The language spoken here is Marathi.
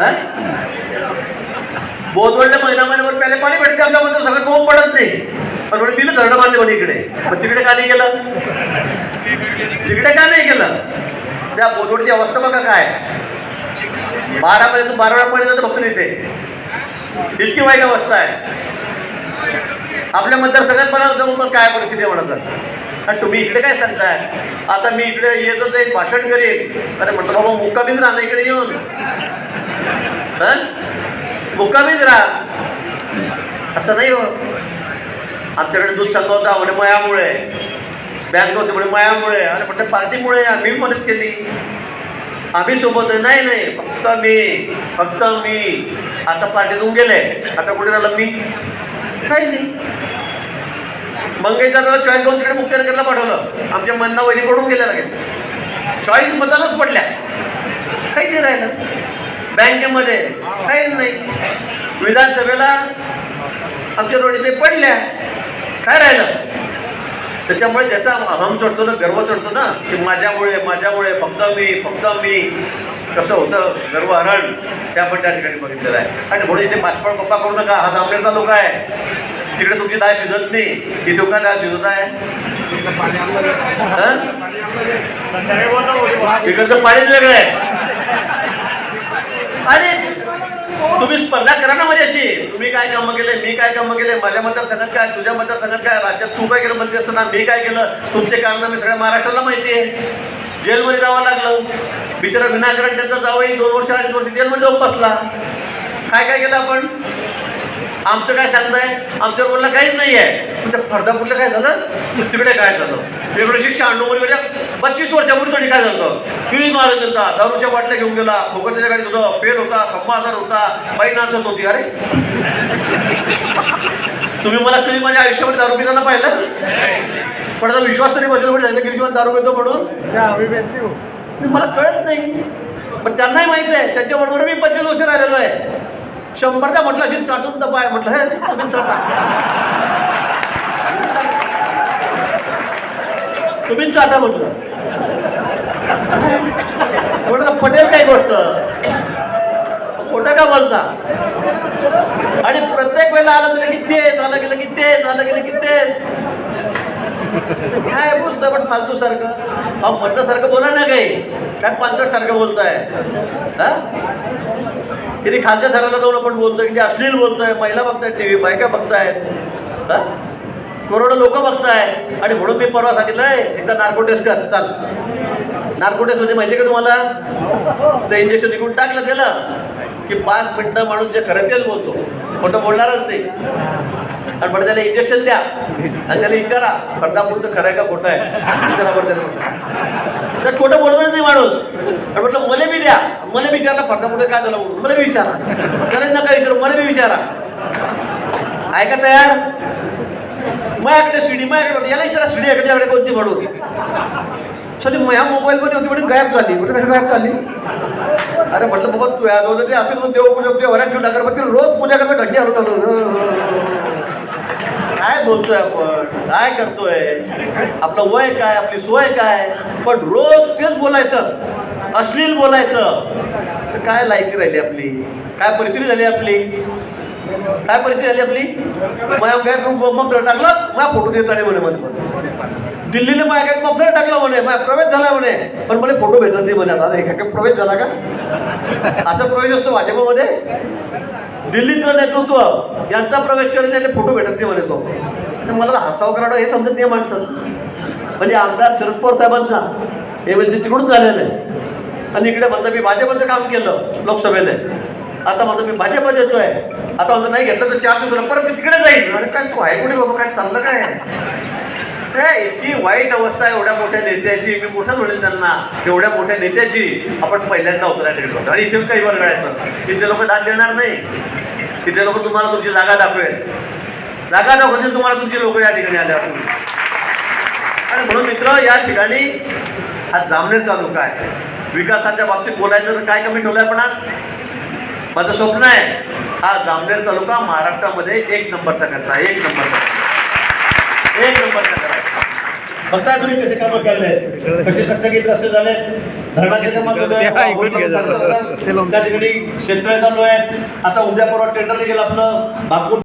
हा? महिना महिन्यावर प्याले पाणी भेटते आमच्यामध्ये सगळं कोण पडत नाही. पण म्हणजे मी धरणं बांधले म्हणे इकडे. पण तिकडे का नाही गेलं? तिकडे का नाही गेलं? त्या बोधवडची अवस्था बघा काय. बारा पर्यंत बारा वेळा पाणी जातं फक्त तिथे. इतकी वाईट अवस्था आहे. आपल्या मतदारसंघात पण जाऊन पण काय परिस्थिती आहे म्हणतात आणि तुम्ही इकडे काय सांगताय? आता मी इकडे येतच ते भाषण करेन. अरे म्हटलं बाबा मुक्कामीच राहा ना इकडे येऊन. मुक्कामीच राहा असं नाही हो आमच्याकडे दूध संघ होता म्हणे मयामुळे बँक होती म्हणे मयामुळे अरे म्हटलं पार्टीमुळे आम्ही मदत केली आम्ही सोबत आहे नाही नाही फक्त मी फक्त मी आता पार्टीतून गेले आता कुठे राहिलं मी काही नाही मंगेशला चॉईस घेऊन तिकडे मुक्तीनगरला पाठवलं आमच्या मनाला वैरी पडून गेल्या लागेल चॉईस मतानच पडल्या काही नाही राहिलं बँकेमध्ये काहीच नाही. विधानसभेला आमच्या रोडी ते पडल्या. काय राहिलं? त्याच्यामुळे ज्याचा अहम चढतो ना गर्व चढतो ना की माझ्यामुळे माझ्यामुळे फक्त मी फक्त मी. कसं होतं? गर्वहरण ते आपण त्या ठिकाणी बघितलेलं आहे. आणि म्हणून इथे पासपोर्ट पप्पा करू नका. हा जामनेरचा लोक आहे. तिकडे तुमची डाळ शिजत नाही. इथे काय डाळ शिजत आहे. हं? इकडचं पाणीच वेगळं आहे. आणि तुम्ही स्पर्धा करा ना माझ्याशी. तुम्ही काय कामं केले मी काय कामं केले माझ्या मतदारसंघात काय तुझ्या मतदारसंघात काय राज्यात तू काय केलं मंत्री असताना मी काय केलं तुमचे कारनामे सगळ्या महाराष्ट्राला माहिती आहे. जेलमध्ये जावं लागलं. बिचारा विनाकारण त्यांचा जावंही दोन वर्ष अडीच वर्ष जेलमध्ये जाऊन बसला. काय काय केलं आपण? आमचं काय सांगताय? आमच्या रोलला काहीच नाही आहे पण त्या फरदापूरला काय झालं? तिकडे काय झालं? एकोणीसशे शहाण्णव म्हणजे बत्तीस वर्षापूर्वी काय झालं? किरी मारत गेला दारूच्या बाटल्या घेऊन गेला खोकरच्या गाडीत होतं पेल होता खंबा आजार होता बाई नाचत होती. अरे! तुम्ही मला कधी माझ्या आयुष्यामध्ये दारू पिताना पाहिलं? पण आता विश्वास तरी बसेल पण झालं गिरीशमान दारू पितो म्हणून? मी मला कळत नाही. पण त्यांनाही माहिती आहे त्यांच्याबरोबर मी पंचवीस वर्ष राहिलेलो आहे. शंभरदा म्हटलं असेल चाटून तपाय म्हटलं हे तुम्ही चाटा तुम्हीच चाटा म्हटलं. म्हटलं पटेल काही गोष्ट. खोटं का बोलता? आणि प्रत्येक वेळेला आलं झालं की ते गेलं की ते झालं गेलं की ते काय बोलतोय पण फालतू सारखं? अहो मर्दासारखं बोला ना काही. काय पांचट सारखं बोलताय? हा? किती खालच्या थराला जाऊन आपण बोलतोय किती अश्लील बोलतोय महिला बघतायत टी व्ही बायका बघतायत? हा? करोडो लोक बघताय. आणि म्हणून मी परवा सांगितलंय एकदा नार्को टेस्ट कर चाल. नार्को टेस्ट म्हणजे माहिती आहे का तुम्हाला? ते इंजेक्शन निघून टाकलं त्याला की पाच मिनटं माणूस जे खरं तेच बोलतो. खोटं बोलणारच नाही. आणि बरं त्याला इंजेक्शन द्या. आणि त्याला विचारा फरदापुरतं खरं आहे का खोटं आहे? विचारा बरं त्याला. खोटं बोलतच नाही माणूस. आणि म्हटलं मला बी द्या. मला विचारला फरदापुरतं काय झालं म्हणून? मला बी विचारा. त्याला नका विचारू मला बी विचारा. ऐका तयार. माझ्याकडे शिडी माझ्याकडे याला विचारा शिडी आहे का? कोणती म्हणून सॉरी माझ्या मोबाईल मध्ये होती म्हणून गायब झाली. कुठे कशी गायब झाली? अरे म्हटलं बाबा तू याद होतं ते असेल तर देव पूजा पूजा वरात ठेवला कर पण रोज पूजा करता घंटी हलवत काय बोलतोय आपण? काय करतोय? आपलं वय काय आपली सोय काय? पण रोज तेच बोलायचं. अश्लील बोलायचं. तर काय लायकी राहिली आपली? काय परिस्थिती झाली आपली? काय परिस्थिती झाली आपली? माझ्या काय मफलर टाकलं माझा फोटो देत नाही म्हणे मला दिल्लीला माझ्या काय मफलर टाकलं म्हणे माझा प्रवेश झाला म्हणे. पण मला फोटो भेटत नाही म्हणे आता. एका काय प्रवेश झाला का? असा प्रवेश असतो भाजपमध्ये. दिल्लीतलं नेतृत्व. यांचा प्रवेश करेल त्याने फोटो भेटत नाही म्हणे तो. मला हसावं करावं हे समजत नाही माणसं म्हणजे आमदार शरद पवार साहेबांचा. हे सी तिकडून झालेलं आहे. आणि इकडे म्हणता मी भाजपचं काम केलं लोकसभेला. आता म्हणतो मी भाजपत येतोय. आता म्हणतो नाही घेतलं तर चार दिवसाला परत मी तिकडे जाईल अरे काय तू आहे कुठे बाबा? काय चाललं काय? काय इतकी वाईट अवस्था आहे एवढ्या मोठ्या नेत्याची. मी मोठं म्हणेल त्यांना एवढ्या मोठ्या नेत्याची. आपण पहिल्यांदा उतरायला गेलो आणि इथे काही वर्गायचं इथले लोक दाद देणार नाही. इथले लोक तुम्हाला तुमची जागा दाखवेल. जागा दाखवतील तुम्हाला तुमची लोक या ठिकाणी आल्यावर. आणि म्हणून मित्र या ठिकाणी हा जामनेर तालुका आहे. विकासाच्या बाबतीत बोलायचं तर काय कमी ठेवलंय पण आज? माझं स्वप्न आहे. हा जामनेर तालुका महाराष्ट्रामध्ये एक नंबरचा करता एक नंबरचा एक नंबरचा करायचा बघताय तुम्ही कसे कामं केले. कसे चकचकीत रस्ते झाले. धरणाचे कामं. त्या ठिकाणी शेततळे चालू आहे आता उद्या परवा टेंडर देखील आपलं बापूर